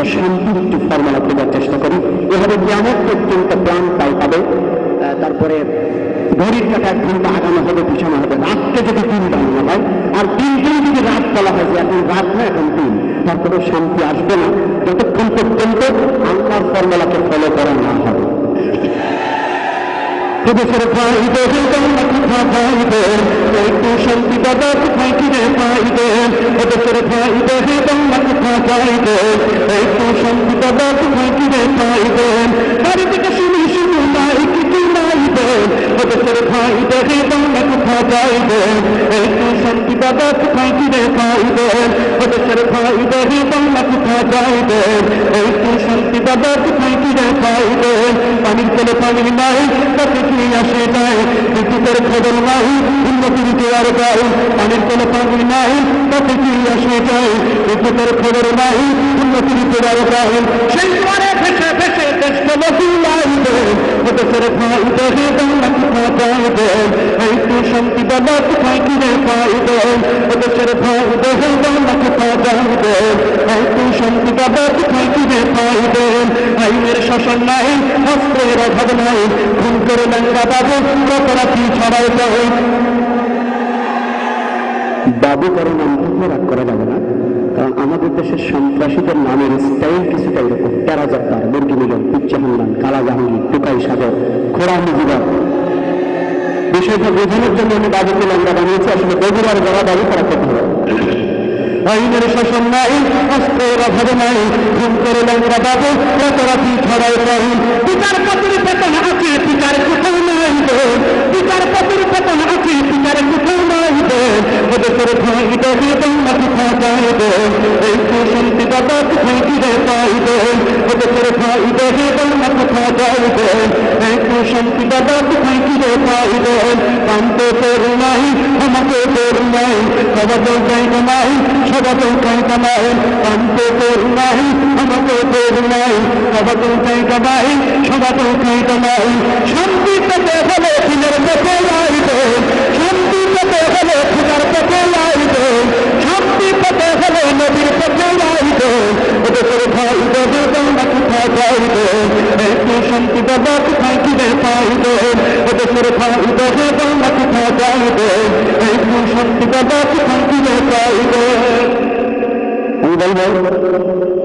আমরা শান্তির একটি ফর্মুলা খোঁজার চেষ্টা করি। এভাবে যেমন পর্যন্ত প্ল্যান পাই পাবে। তারপরে ঘড়ির কাটা এক ঘণ্টা আগানো হবে, পিছানো হবে। রাতকে যদি দিন বানানো হয়, আর দিনকেই যদি রাত বলা হয় যে এখন রাত না, এখন দিন তারপরে শান্তি আসবে না। যতক্ষণ পর্যন্ত আল্লাহর ফর্মুলাকে ফলো করা না হবে শান্তি বাবা কোথায় ফাইদে দৌলত ফাইদে একটু শান্তি বাবা কোথায় কিনে পাইবে বাড়ি থেকে শুনি শুনি নাই কিছু নাইবে এদেশের ফাইদে দৌলত ফাইদে একটু শান্তি বাবা কোথায় কিনে পাইবে এদেশের ফাইদে দৌলত ফাইদে একটু শান্তি বাবা কোথায় কিনে পাইবে পানির কোলে পানি নাই তাতে কি আসে যায় বিদ্যুতের খবর নাই উন্নতির দেওয়ার গায়ে পানির কোলে পানি নাই তাতে কি আসে যায় বিদ্যুতের খবর নাই উন্নতির দেওয়ার গায়ে সেই পরে ভেসে ভেসে দেশ চলো লাইবে দেশের ভাই দেহে বাংলা কোথা যাইবে এই তু শান্তি বাবা কোথায় কিনে পাইবে দেশের ভাই দেহে বাংলা কোথা যাইবে পাইবে আইনের শাসন নাই অস্ত্রের অভাব নাই খুন করে ল্যাংরা বাবু কত রাখি ছড়াই বাবু কারণ নাম রাগ করা যাবে না, কারণ আমাদের দেশের সন্ত্রাসীদের নামের স্টাইল কিছুটা এরকম। তেরা জব্বার মুরগি মিলন পিচ্চা হান্নান কালা জাহাঙ্গীর, টুকাই সাগর, খোড়া মুজিবার। বিষয়টা বোঝানোর জন্য আমি বাবুকে ল্যাংরা বানিয়েছি, আসলে বগুড়ার যারা বাবু তারা করতে হবে আইনের শাসন নাই, অস্ত্রের অভাব নাই খুন করে ল্যাংরা বাবু, রাতারাতি ছড়াই পাই পিতার পতির বেতন আছে পিতার কোথাও নাই পিতার পতির বেতন আছে পিতার কোথাও নাই ওদের ভাই দেবে বাংলা কোথা যাইবে এই শান্তি বাবা কোথায় গিরে পাইবে ওদের দেবে বাংলা একটু শান্তি বাবা কোথায় গিরে পাইবে। কান্তে তোর নাই, আমাকে তোর নাই সবাদল চাইতে নাই সবাদল চাইতে নাই। তোর নাই, আমাকে তোর নাই সবাদল চাইতে নাই সবাদল চাইতে নাই। শান্তি বাবা কোথায় কিনে পাইবে ওদের ভাই দেবে বাংলা কোথা যাইবে একটু শান্তি বাবা কোথায় কিনে পাইবে আমি বলব